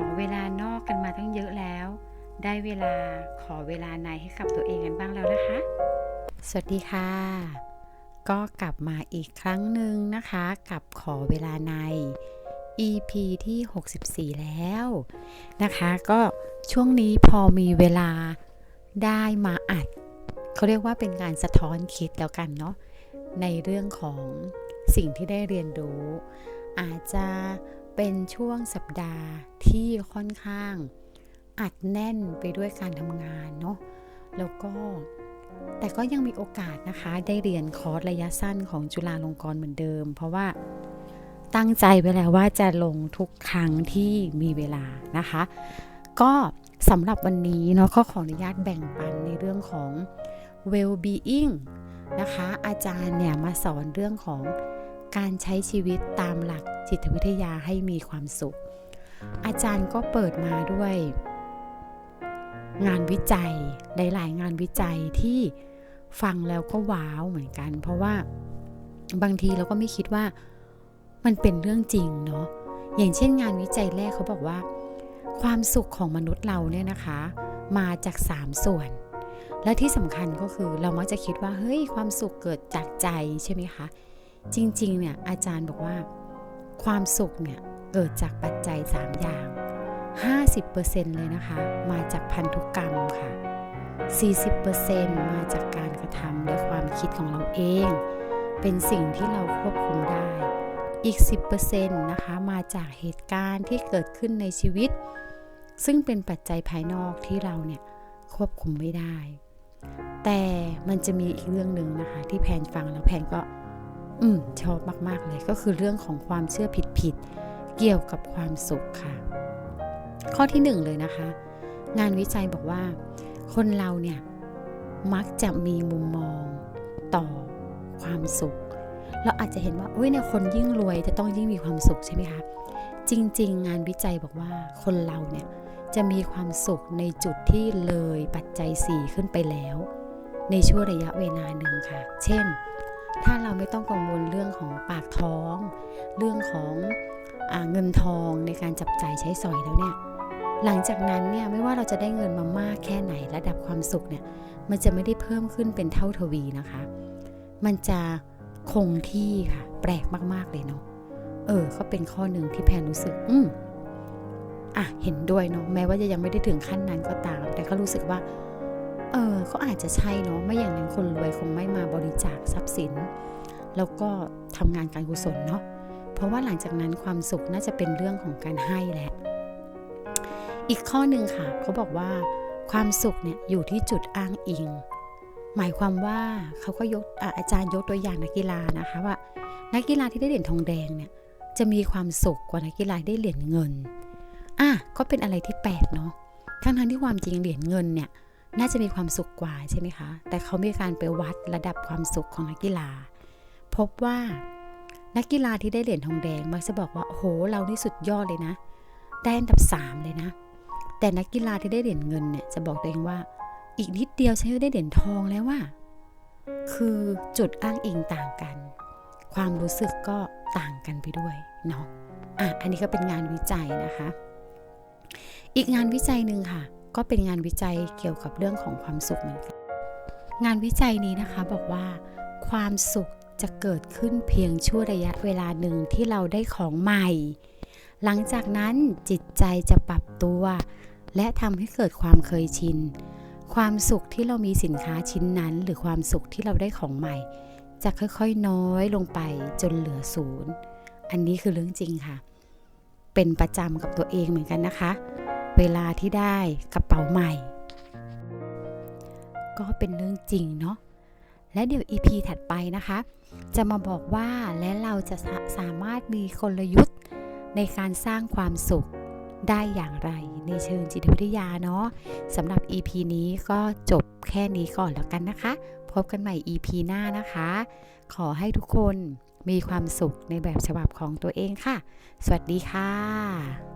อเวลานอกกันมาตั้งเยอะแล้ว ได้เวลาขอเวลาในให้กับตัวเองกันบ้างแล้วนะคะ สวัสดีค่ะ ก็กลับมาอีกครั้งหนึ่งนะคะ กับขอเวลาใน EP ที่ 64 แล้วนะคะ ก็ช่วงนี้พอมีเวลาได้มาอัดเขาเรียกว่าเป็นการสะท้อนคิดแล้วกันเนาะในเรื่องของสิ่งที่ได้เรียนรู้ อาจจะ เป็นช่วงสัปดาห์ที่ค่อนข้าง อัดแน่นไปด้วยการทำงานเนาะแล้วก็แต่ก็ยังมีโอกาสนะคะ ได้เรียนคอร์สระยะสั้นของจุฬาลงกรณ์เหมือนเดิม เพราะว่าตั้งใจไว้แล้วว่าจะลงทุกครั้งที่มีเวลานะคะ ก็สำหรับวันนี้เนาะก็ขออนุญาตแบ่งปันในเรื่องของ well-being นะคะ อาจารย์เนี่ยมาสอนเรื่องของ การใช้ชีวิตตามหลักจิตวิทยาให้มีความสุข อาจารย์ก็เปิดมาด้วย งานวิจัยหลายๆงานวิจัยที่ฟังแล้วก็ว้าวเหมือนกัน เพราะว่าบางทีเราก็ไม่คิดว่ามันเป็นเรื่องจริงเนาะอย่างเช่นงานวิจัยแรกเขาบอกว่า ความสุขของมนุษย์เราเนี่ยนะคะ มาจาก 3 ส่วน และที่สำคัญก็คือเรามักจะคิดว่าเฮ้ยความสุขเกิดจากใจใช่ไหมคะ จริงๆ เนี่ยอาจารย์บอกว่าความสุขเนี่ยเกิดจากปัจจัย 3 อย่าง 50%เลยนะคะ มาจากพันธุกรรมค่ะ 40%มาจากการกระทำและความคิดของเราเอง เป็นสิ่งที่เราควบคุมได้ อีก 10%นะคะมาจากเหตุการณ์ที่เกิดขึ้นในชีวิต ซึ่งเป็นปัจจัยภายนอกที่เราเนี่ยควบคุมไม่ได้ แต่มันจะมีอีกเรื่องหนึ่งนะคะ ที่แพนฟังแล้วแพนก็ อืมชอบมากๆเลยก็คือเรื่องของความเชื่อผิดๆเกี่ยวกับความสุขค่ะ ข้อที่หนึ่งเลยนะคะ งานวิจัยบอกว่า คนเราเนี่ยมักจะมีมุมมองต่อความสุข เราอาจจะเห็นว่าโอ้ยเนี่ยคนยิ่งรวยจะต้องยิ่งมีความสุขใช่ไหมคะจริง ๆ งานวิจัยบอกว่าคนเราเนี่ยจะมีความสุขในจุดที่เลยปัจจัย 4 ขึ้นไปแล้ว ในช่วงระยะเวลาหนึ่งค่ะ เช่น ถ้าเราไม่ต้องกังวลเรื่องของปากท้อง เรื่องของอเงินทองในการจับจ่ายใช้สอยแล้วเนี่ยหลังจากนั้นเนี่ยไม่ว่าเราจะได้เงินมามากแค่ไหนระดับความสุขเนี่ยมันจะไม่ได้เพิ่มขึ้นเป็นเท่าทวีนะคะ มันจะคงที่ค่ะ แปลกมากๆเลยเนาะเออก็เป็นข้อหนึ่งที่แพนรู้สึก อืมอะเห็นด้วยเนาะแม้ว่าจะยังไม่ได้ถึงขั้นนั้นก็ตาม แต่ก็รู้สึกว่า เออเขาอาจจะใช่เนาะไม่อย่างนั้นคนรวยคงไม่มาบริจาคทรัพย์สิน แล้วก็ทำงานการกุศลเนาะเพราะว่าหลังจากนั้นความสุขน่าจะเป็นเรื่องของการให้แหละ อีกข้อหนึ่งค่ะเขาบอกว่า ความสุขเนี่ยอยู่ที่จุดอ้างอิง หมายความว่าเขาก็ยกอาอาจารย์ยกตัวอย่างนักกีฬานะคะว่า นักกีฬาที่ได้เหรียญทองแดงเนี่ยจะมีความสุขกว่านักกีฬาได้เหรียญเงินอะก็เป็นอะไรที่แปลกเนาะทั้งทั้งที่ความจริงเหรียญเงินเนี่ย น่าจะมีความสุขกว่าใช่ไหมคะ แต่เขามีการไปวัดระดับความสุขของนักกีฬา พบว่านักกีฬาที่ได้เหรียญทองแดงมักจะบอกว่าโอ้โหเรานี่สุดยอดเลยนะ ได้อันดับ 3 เลยนะ แต่นักกีฬาที่ได้เหรียญเงินเนี่ยจะบอกตัวเองว่า อีกนิดเดียวฉันจะได้เหรียญทองแล้วว่า คือจุดอ้างอิงต่างกัน ความรู้สึกก็ต่างกันไปด้วยเนาะอะอันนี้ก็เป็นงานวิจัยนะคะ อีกงานวิจัยหนึ่งค่ะ ก็เป็นงานวิจัยเกี่ยวกับเรื่องของความสุขเหมือนกัน งานวิจัยนี้นะคะบอกว่า ความสุขจะเกิดขึ้นเพียงชั่วระยะเวลาหนึ่งที่เราได้ของใหม่ หลังจากนั้นจิตใจจะปรับตัว และทำให้เกิดความเคยชิน ความสุขที่เรามีสินค้าชิ้นนั้น หรือความสุขที่เราได้ของใหม่ จะค่อยๆน้อยลงไปจนเหลือศูนย์ อันนี้คือเรื่องจริงค่ะ เป็นประจำกับตัวเองเหมือนกันนะคะ เวลาที่ได้กระเป๋าใหม่ ก็เป็นเรื่องจริงเนาะและเดี๋ยว EP ถัดไปนะคะ จะมาบอกว่าและเราจะสาสามารถมีกลยุทธ์ในการสร้างความสุขได้อย่างไรในเชิงจิตวิทยาเนาะสำหรับ EP นี้ก็จบแค่นี้ก่อนแล้วกันนะคะ พบกันใหม่ EP หน้านะคะ ขอให้ทุกคนมีความสุขในแบบฉบับของตัวเองค่ะ สวัสดีค่ะ